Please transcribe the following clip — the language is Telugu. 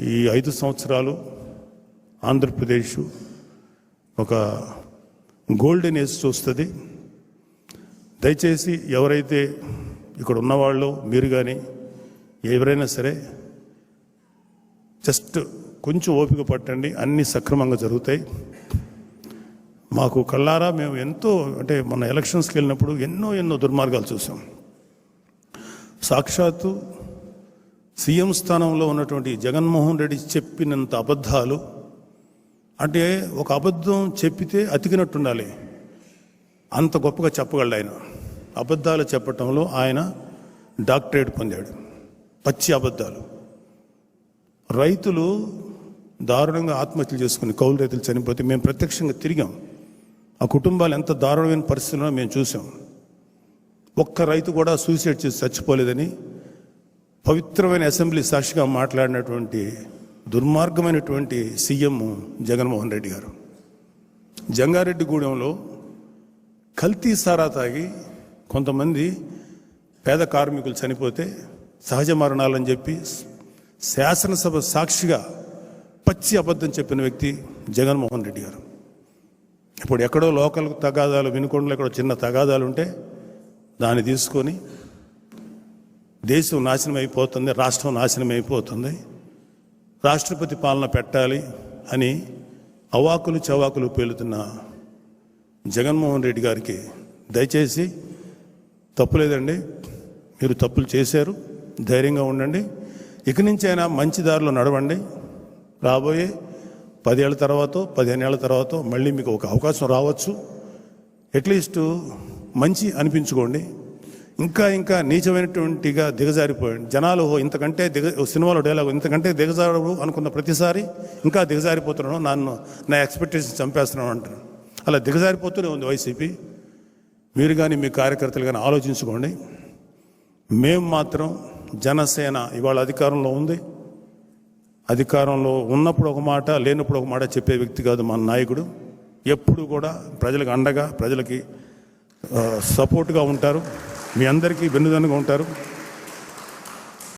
ఈ ఐదు సంవత్సరాలు ఆంధ్రప్రదేశ్ ఒక గోల్డెన్ ఏజ్ చూస్తుంది. దయచేసి ఎవరైతే ఇక్కడ ఉన్నవాళ్ళు మీరు కానీ ఎవరైనా సరే జస్ట్ కొంచెం ఓపిక పట్టండి అన్నీ సక్రమంగా జరుగుతాయి. మాకు కళ్ళారా మేము ఎంతో అంటే మన ఎలక్షన్స్కి వెళ్ళినప్పుడు ఎన్నో ఎన్నో దుర్మార్గాలు చూసాం. సాక్షాత్తు సీఎం స్థానంలో ఉన్నటువంటి జగన్మోహన్ రెడ్డి చెప్పినంత అబద్ధాలు అంటే ఒక అబద్ధం చెప్పితే అతికినట్టుండాలి. అంత గొప్పగా చెప్పగలడు ఆయన. అబద్ధాలు చెప్పటంలో ఆయన డాక్టరేట్ పొందాడు. పచ్చి అబద్ధాలు. రైతులు దారుణంగా ఆత్మహత్యలు చేసుకుని కౌలు రైతులు చనిపోతే మేము ప్రత్యక్షంగా తిరిగాం. ఆ కుటుంబాలు ఎంత దారుణమైన పరిస్థితుల్లో మేము చూసాం. ఒక్క రైతు కూడా సూసైడ్ చేసి చచ్చిపోలేదని పవిత్రమైన అసెంబ్లీ సాక్షిగా మాట్లాడినటువంటి దుర్మార్గమైనటువంటి సీఎం జగన్మోహన్ రెడ్డి గారు. జంగారెడ్డిగూడెంలో కల్తీ సారా తాగి కొంతమంది పేద కార్మికులు చనిపోతే సహజ మరణాలని చెప్పి శాసనసభ సాక్షిగా పచ్చి అబద్ధం చెప్పిన వ్యక్తి జగన్మోహన్ రెడ్డి గారు. ఇప్పుడు ఎక్కడో లోకల్ తగాదాలు వినుకొండలో ఎక్కడో చిన్న తగాదాలు ఉంటే దాన్ని తీసుకొని దేశం నాశనం అయిపోతుంది రాష్ట్రం నాశనం అయిపోతుంది. రాష్ట్రపతి పాలన పెట్టాలి అని అవాకులు చవాకులు పేలుతున్న జగన్మోహన్ రెడ్డి గారికి దయచేసి తప్పులేదండి మీరు తప్పులు చేశారు ధైర్యంగా ఉండండి. ఇక నుంచి అయినా మంచి దారిలో నడవండి. రాబోయే పదేళ్ళ తర్వాత పదిహేను ఏళ్ళ తర్వాత మళ్ళీ మీకు ఒక అవకాశం రావచ్చు. అట్లీస్ట్ మంచి అనిపించుకోండి. ఇంకా ఇంకా నీచమైనటువంటిగా దిగజారిపోయాడు. జనాలు "ఓ, ఇంతకంటే దిగ సినిమాలో డైలాగ్ ఇంతకంటే దిగజారు అనుకున్న ప్రతిసారి ఇంకా దిగజారిపోతున్నాను నన్ను నా ఎక్స్పెక్టేషన్ చంపేస్తున్నాను అంటారు అలా దిగజారిపోతూనే ఉంది వైసీపీ మీరు కానీ మీ కార్యకర్తలు కానీ ఆలోచించుకోండి. మేము మాత్రం జనసేన ఇవాళ అధికారంలో ఉంది. అధికారంలో ఉన్నప్పుడు ఒక మాట లేనప్పుడు ఒక మాట చెప్పే వ్యక్తి కాదు మన నాయకుడు. ఎప్పుడు కూడా ప్రజలకు అండగా ప్రజలకి సపోర్ట్గా ఉంటారు. మీ అందరికీ వెన్నుదన్నుగా ఉంటారు.